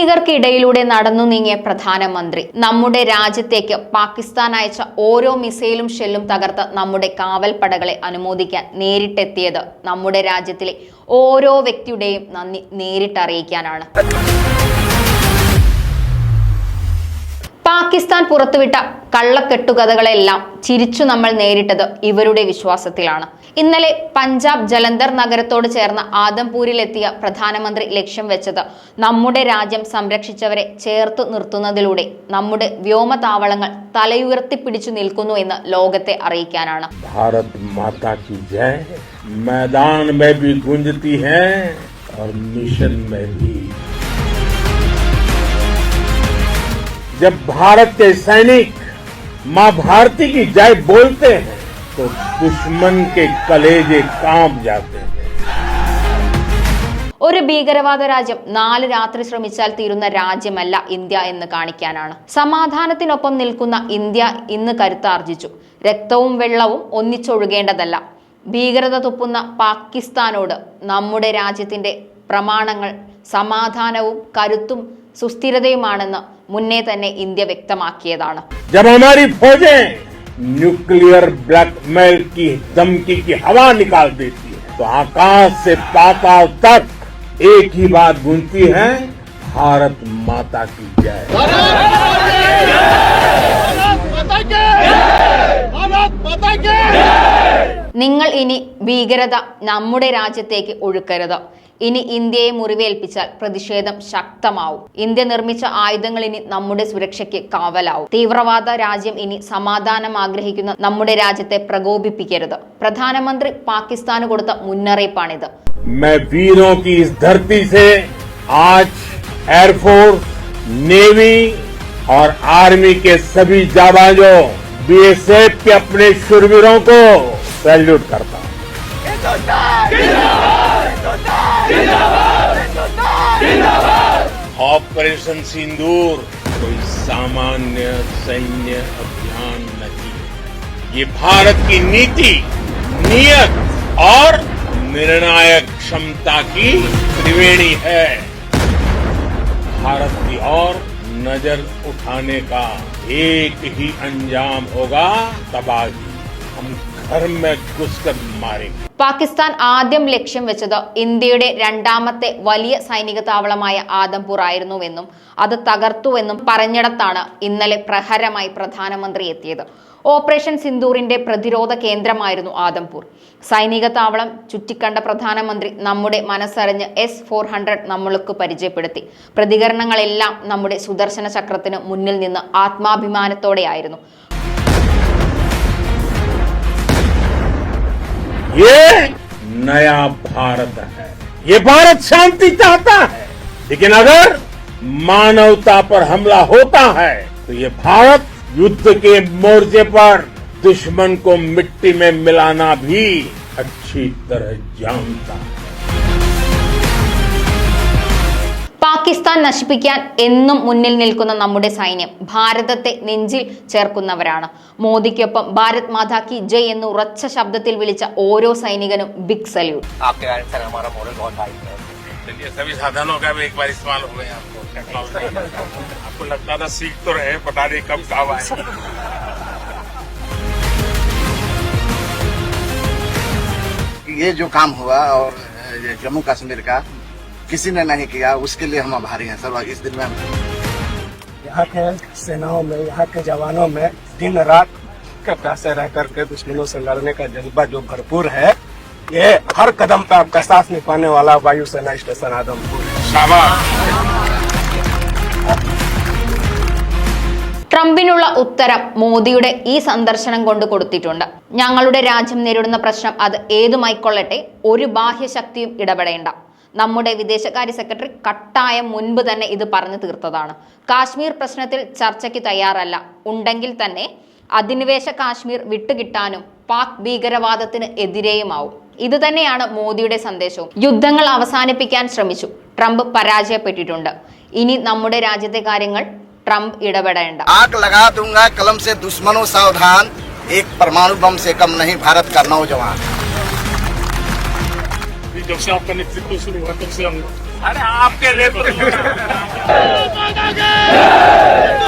സൈനികർക്കിടയിലൂടെ നടന്നു നീങ്ങിയ പ്രധാനമന്ത്രി നമ്മുടെ രാജ്യത്തേക്ക് പാകിസ്ഥാൻ അയച്ച ഓരോ മിസൈലും ഷെല്ലും തകർത്ത് നമ്മുടെ കാവൽപ്പടകളെ അനുമോദിക്കാൻ നേരിട്ടെത്തിയത് നമ്മുടെ രാജ്യത്തിലെ ഓരോ വ്യക്തിയുടെയും നന്ദി നേരിട്ടറിയിക്കാനാണ്. പാകിസ്ഥാൻ പുറത്തുവിട്ട കള്ളക്കെട്ടുകഥകളെല്ലാം ചിരിച്ചു നമ്മൾ നേരിട്ടത് ഇവരുടെ വിശ്വാസത്തിലാണ്. ഇന്നലെ പഞ്ചാബ് ജലന്ധർ നഗരത്തോട് ചേർന്ന ആദംപൂരിലെത്തിയ പ്രധാനമന്ത്രി ലക്ഷ്യം വെച്ചത് നമ്മുടെ രാജ്യം സംരക്ഷിച്ചവരെ ചേർത്തു നിർത്തുന്നതിലൂടെ നമ്മുടെ വ്യോമതാവളങ്ങൾ തലയുയർത്തിപ്പിടിച്ചു നിൽക്കുന്നു എന്ന് ലോകത്തെ അറിയിക്കാനാണ് भारत माता की जय मैदान में भी गूंजती है और मिशन में भी जब भारत के सैनिक मां भारती की जय बोलते हैं तो दुश्मन के कलेजे कांप जाते हैं ഒരു ഭീകരവാദ രാജ്യം നാല് രാത്രി ശ്രമിച്ചാൽ തീരുന്ന രാജ്യമല്ല ഇന്ത്യ എന്ന് കാണിക്കാനാണ് സമാധാനത്തിനൊപ്പം നിൽക്കുന്ന ഇന്ത്യ ഇന്ന് കരുത്താർജിച്ചു രക്തവും വെള്ളവും ഒന്നിച്ചൊഴുകേണ്ടതല്ല ഭീകരത തുപ്പുന്ന പാകിസ്ഥാനോട് നമ്മുടെ രാജ്യത്തിന്റെ പ്രമാണങ്ങൾ സമാധാനവും കരുത്തും സുസ്ഥിരതയുമാണെന്ന് മുന്നേ തന്നെ ഇന്ത്യ വ്യക്തമാക്കിയതാണ് जब हमारी फौजें न्यूक्लियर ब्लैकमेल की धमकी की हवा निकाल देती है तो आकाश से पाताल तक एक ही बात गूंजती है भारत माता की जय നിങ്ങൾ ഇനി ഭീകരത നമ്മുടെ രാജ്യത്തേക്ക് ഒഴുക്കരുത് ഇനി ഇന്ത്യയെ മുറിവേൽപ്പിച്ചാൽ പ്രതിഷേധം ശക്തമാവും ഇന്ത്യ നിർമ്മിച്ച ആയുധങ്ങൾ ഇനി നമ്മുടെ സുരക്ഷയ്ക്ക് കാവലാവും തീവ്രവാദ രാജ്യം ഇനി സമാധാനം ആഗ്രഹിക്കുന്ന നമ്മുടെ രാജ്യത്തെ പ്രകോപിപ്പിക്കരുത് പ്രധാനമന്ത്രി പാകിസ്ഥാന് കൊടുത്ത മുന്നറിയിപ്പാണിത് मैं वीरों की इस धरती से आज एयरफोर्स नेवी और आर्मी के सभी जाबाजों बीएसएफ के अपने शुरवीरों को सैल्यूट करता हूं ऑपरेशन सिंदूर कोई सामान्य सैन्य अभियान नहीं। ये भारत की नीति, नियत और निर्णायक क्षमता की त्रिवेणी है। भारत की ओर नज़र उठाने का एक ही अंजाम होगा तबाही। हम പാകിസ്ഥാൻ ആദ്യം ലക്ഷ്യം വെച്ചത് ഇന്ത്യയുടെ രണ്ടാമത്തെ വലിയ സൈനിക താവളമായ ആദംപൂർ ആയിരുന്നുവെന്നും അത് തകർത്തുവെന്നും പറഞ്ഞിടത്താണ് ഇന്നലെ പ്രഹരമായി പ്രധാനമന്ത്രി എത്തിയത്. ഓപ്പറേഷൻ സിന്ദൂറിന്റെ പ്രതിരോധ കേന്ദ്രമായിരുന്നു ആദംപൂർ. സൈനിക താവളം ചുറ്റിക്കണ്ട പ്രധാനമന്ത്രി നമ്മുടെ മനസ്സറിഞ്ഞ് എസ് ഫോർ ഹൺഡ്രഡ് നമ്മൾക്ക് പരിചയപ്പെടുത്തി. പ്രതികരണങ്ങളെല്ലാം നമ്മുടെ സുദർശന ചക്രത്തിന് മുന്നിൽ നിന്ന് ആത്മാഭിമാനത്തോടെയായിരുന്നു. ये नया भारत है। ये भारत शांति चाहता है। लेकिन अगर मानवता पर हमला होता है तो ये भारत युद्ध के मोर्चे पर दुश्मन को मिट्टी में मिलाना भी अच्छी तरह जानता है। പാകിസ്ഥാൻ നശിപ്പിക്കാൻ എന്നും മുന്നിൽ നിൽക്കുന്ന നമ്മുടെ സൈന്യം ഭാരതത്തെ നെഞ്ചിൽ ചേർക്കുന്നവരാണ് മോദിക്കൊപ്പം ഭാരത് മാതാ കി ജയ് എന്ന് ഉറച്ച ശബ്ദത്തിൽ വിളിച്ച ഓരോ സൈനികനും ബിഗ് സല്യൂട്ട് आपके कारण सर हमारा मॉडल बहुत हाई है चलिए सभी साधनों का भी एक बार इस्तेमाल हो गया आपको टेक्नोलॉजी आपको लगता था सीख तो रहे पता नहीं कब काम आए ये जो काम हुआ और ये जम्मू कश्मीर का किसी ने नहीं किया उसके लिए हम आभारी हैं सर इस दिन में हम यहाँ के सेनाओं में यहाँ के जवानों में दिन रात के प्यासे रह करके दुश्मनों से लड़ने का जज्बा जो भरपूर है ये हर कदम पे आपका साथ निभाने वाला वायुसेना स्टेशन आदमपुर है ട്രംപിനുള്ള ഉത്തരം മോദിയുടെ ഈ സന്ദർശനം കൊണ്ട് കൊടുത്തിട്ടുണ്ട് ഞങ്ങളുടെ രാജ്യം നേരിടുന്ന പ്രശ്നം അത് ഏതുമായിക്കൊള്ളട്ടെ ഒരു ബാഹ്യശക്തിയും ഇടപെടേണ്ട നമ്മുടെ വിദേശകാര്യ സെക്രട്ടറി കട്ടായം മുൻപ് തന്നെ ഇത് പറഞ്ഞു തീർത്തതാണ്. കാശ്മീർ പ്രശ്നത്തിൽ ചർച്ചയ്ക്ക് തയ്യാറല്ല. ഉണ്ടെങ്കിൽ തന്നെ അധിനിവേശ കാശ്മീർ വിട്ടുകിട്ടാനും പാക് ഭീകരവാദത്തിന് എതിരെയുമാവും. ഇത് തന്നെയാണ് മോദിയുടെ സന്ദേശവും. യുദ്ധങ്ങൾ അവസാനിപ്പിക്കാൻ ശ്രമിച്ചു. ട്രംപ് പരാജയപ്പെട്ടിട്ടുണ്ട്. ഇനി നമ്മുടെ രാജ്യത്തെ കാര്യങ്ങൾ ട്രംപ് ഇടപെടേണ്ട. ആക് ലഗാ ദുംഗാ കലം സേ ദുശ്മനോ സാവധാൻ. ഏക് പരമാണു ബം സേ കം നഹി ഭാരത് കർണോ ജവാൻ नौजवान जब से आपका नेतृत्व शुरू हुआ तब से हम अरे आपके नेतृत्व